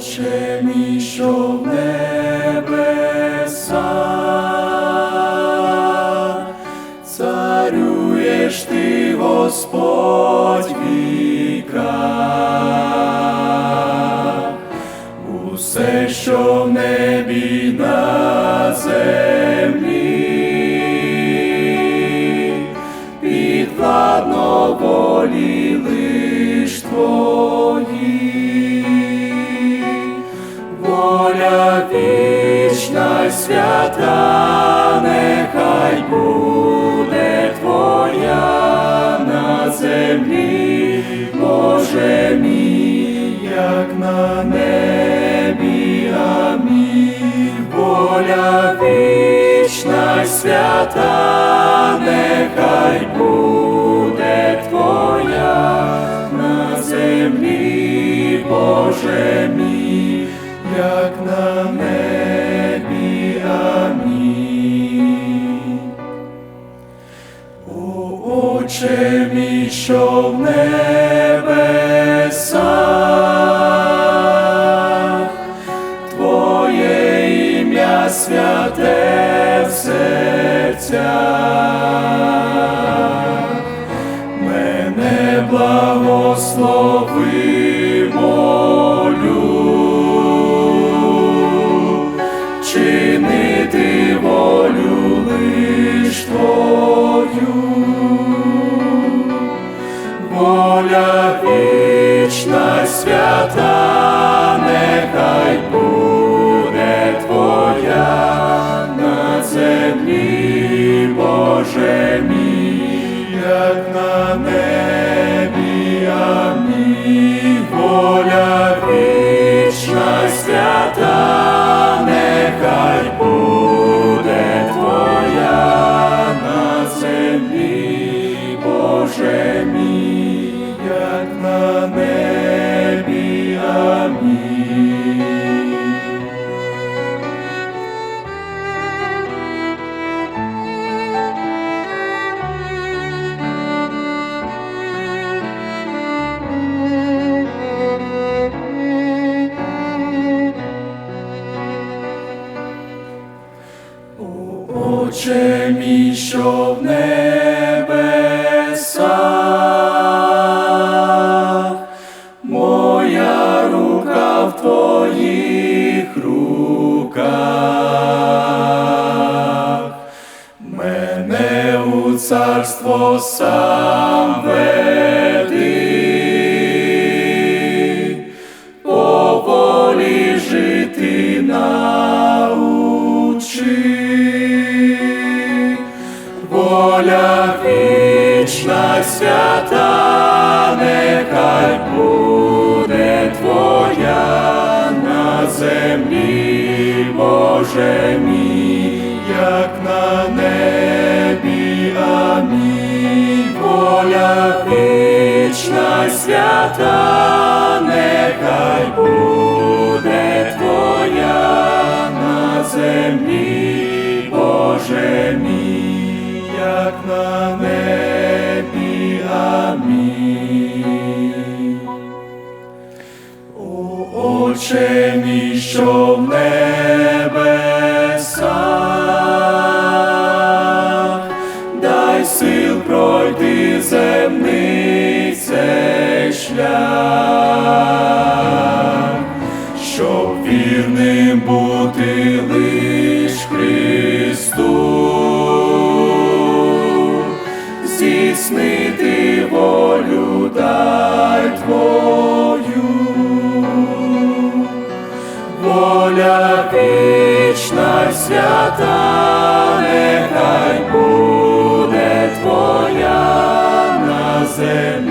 Отче мій, що в небесах, царюєш ти, Господь віка, усе, що в небі на землі, підкладно болі. лиш твої. Свята, нехай буде твоя на землі, Боже мій, як на небі, амінь. Воля вічна свята, нехай буде твоя на землі, Боже мій, як на небі, Отче мій, що в небесах, Твоє ім'я святе в серцях, вічна свята, нехай буде Твоя на землі, Боже мій, як на небі, амінь. Воля вічна свята, нехай буде Твоя на землі, Боже мій, що в небесах, моя рука в твоїх руках, мене у царство сам веди, свята, нехай буде Твоя на землі, Боже мій, як на небі, амінь. Воля вічна свята, Отче мій, що в небесах, дай сил пройти земний цей шлях, щоб вірним бути лиш Христу, здійснити волю дай свята, нехай буде Твоя на землі,